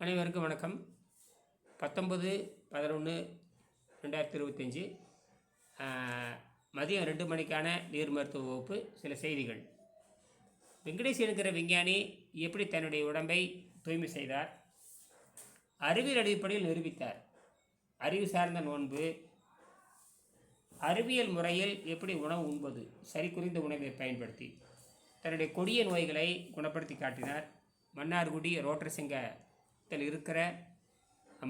அனைவருக்கும் வணக்கம். பத்தொம்பது பதினொன்று ரெண்டாயிரத்தி இருபத்தஞ்சி மதியம் ரெண்டு மணிக்கான நீர் மருத்துவ வகுப்பு சில செய்திகள். வெங்கடேஷ் என்கிற விஞ்ஞானி எப்படி தன்னுடைய உடம்பை தூய்மை செய்தார்? அறிவியல் அடிப்படையில் நிரூபித்தார். அறிவு சார்ந்த நோன்பு அறிவியல் முறையில் எப்படி உணவு உண்பது சரி குறிந்த உணவை பயன்படுத்தி தன்னுடைய கொடிய நோய்களை குணப்படுத்தி காட்டினார். மன்னார்குடி ரோட்டர் தன் இருக்கிற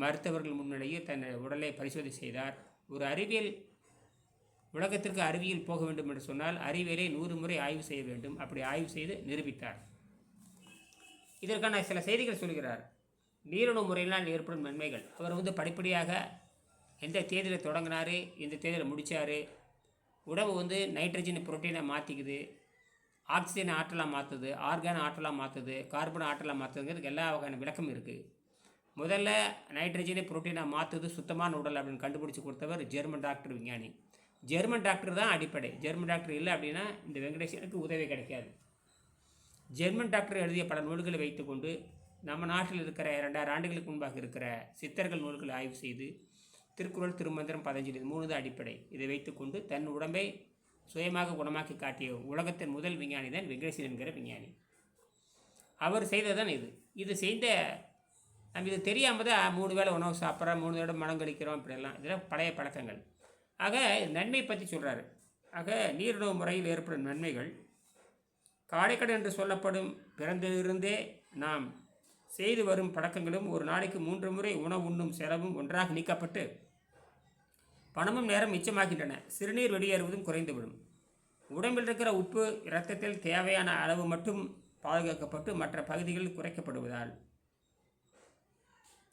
மருத்துவர்கள் முன்னிலையில் தன் உடலை பரிசோதனை செய்தார். ஒரு அறிவியல் உலகத்திற்கு அறிவியல் போக வேண்டும் என்று சொன்னால் அறிவியலை நூறு முறை ஆய்வு செய்ய வேண்டும். அப்படி ஆய்வு செய்து நிரூபித்தார். இதற்கான சில செய்திகள் சொல்கிறார். நீரணு முறையினால் ஏற்படும் நன்மைகள். அவர் வந்து படிப்படியாக எந்த தேதியில் தொடங்கினார் எந்த தேதியில் முடித்தார் உணவு வந்து நைட்ரஜன் புரோட்டீனை மாற்றிக்குது ஆக்சிஜன் ஆற்றலாக மாற்றுது ஆர்கான் ஆற்றலாக மாற்றுது கார்பன் ஆற்றலாக மாற்றுதுங்கிறதுக்கு எல்லா வகையான விளக்கம் இருக்குது முதல்ல நைட்ரஜனை புரோட்டீனாக மாற்றுது சுத்தமான உடல் அப்படின்னு கண்டுபிடிச்சி கொடுத்தவர் ஜெர்மன் டாக்டர் விஞ்ஞானி. ஜெர்மன் டாக்டர் தான் அடிப்படை. ஜெர்மன் டாக்டர் இல்லை அப்படின்னா இந்த வெங்கடேசனுக்கு உதவி கிடைக்காது. ஜெர்மன் டாக்டர் எழுதிய பல நூல்களை வைத்துக்கொண்டு நம்ம நாட்டில் இருக்கிற இரண்டாயிரம் ஆண்டுகளுக்கு முன்பாக இருக்கிற சித்தர்கள் நூல்களை ஆய்வு செய்து திருக்குறள் திருமந்திரம் பதஞ்சலி மூணு தான் அடிப்படை. இதை வைத்துக்கொண்டு தன் உடம்பை சுயமாக குணமாக்கி காட்டிய உலகத்தின் முதல் விஞ்ஞானி தான் வெங்கடேசன் என்கிற விஞ்ஞானி. அவர் செய்ததான் இது. இது செய்த நம்ம இது தெரியாமல் தான் மூணு வேளை உணவு சாப்பிட்றோம் மூணு தடவை மனம் கழிக்கிறோம் இப்படியெல்லாம். இதெல்லாம் பழைய பழக்கங்கள். ஆக நன்மை பற்றி சொல்கிறாரு ஆக நீரிணவு முறையில் ஏற்படும் நன்மைகள் காடைக்கடை என்று சொல்லப்படும் பிறந்திலிருந்தே நாம் செய்து வரும் பழக்கங்களும் ஒரு நாளைக்கு மூன்று முறை உணவு உண்ணும் செலவும் ஒன்றாக நீக்கப்பட்டு பணமும் நேரம் மிச்சமாகின்றன. சிறுநீர் வெளியேறுவதும் குறைந்துவிடும். உடம்பில் இருக்கிற உப்பு இரத்தத்தில் தேவையான அளவு மட்டும் பாதுகாக்கப்பட்டு மற்ற பகுதிகள் குறைக்கப்படுவதால்.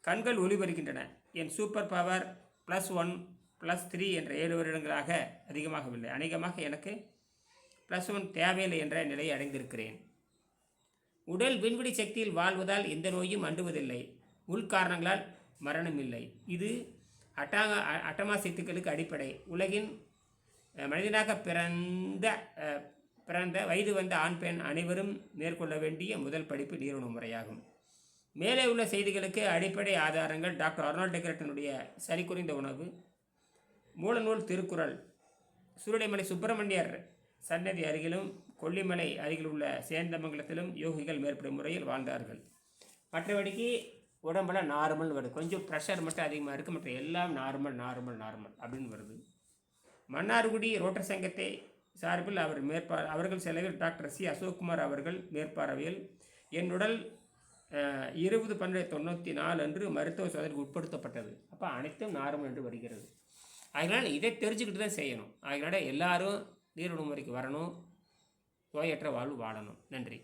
கண்கள் ஒளிபெறுகின்றன. என் super power plus one plus three என்ற ஏழு வருடங்களாக அதிகமாகவில்லை. அநேகமாக எனக்கு ப்ளஸ் ஒன் தேவையில்லை என்ற நிலையை அடைந்திருக்கிறேன். உடல் விண்வெளி சக்தியில் வாழ்வதால் எந்த நோயும் அண்டுவதில்லை. உள்காரணங்களால் மரணம் இல்லை இது அட்டாக அ- அட்டமா சித்துக்களுக்கு அடிப்படை. உலகின் மனிதனாக பிறந்த பிறந்த வயது வந்த ஆண் பெண் அனைவரும் மேற்கொள்ள வேண்டிய முதல் படிப்பு நீரணு முறையாகும். மேலே உள்ள செய்திகளுக்கு அடிப்படை ஆதாரங்கள் டாக்டர் அர்னால்ட் டெக்ரட்டனுடைய சரி குறைந்த உணவு மூலநூல் திருக்குறள் சூரடைமலை சுப்பிரமணியர் சன்னதி அருகிலும் கொல்லிமலை அருகில் உள்ள சேந்தமங்கலத்திலும் யோகிகள் மேற்படும் முறையில் வாழ்ந்தார்கள். மற்றபடிக்கு உடம்புல நார்மல் வருது. கொஞ்சம் ப்ரெஷர் மட்டும் அதிகமாக இருக்குது மற்ற எல்லாம் நார்மல் நார்மல் நார்மல் அப்படின்னு வருது. மன்னார்குடி ரோட்டர் சங்கத்தை சார்பில் அவர் மேற்பார் அவர்கள் செலவில் டாக்டர் சி. அசோக்குமார் அவர்கள் மேற்பார்வையில் என் உடல் இருபது பன்னெண்டு தொண்ணூற்றி நாலு அன்று மருத்துவ சோதனைக்கு உட்படுத்தப்பட்டது. அப்போ அனைத்தும் நார்மல் என்று வருகிறது. அதனால் இதை தெரிஞ்சுக்கிட்டு தான் செய்யணும். அதனால் எல்லாரும் நீரிணவு முறைக்கு வரணும். நோயற்ற வாழ்வு வாழணும். நன்றி.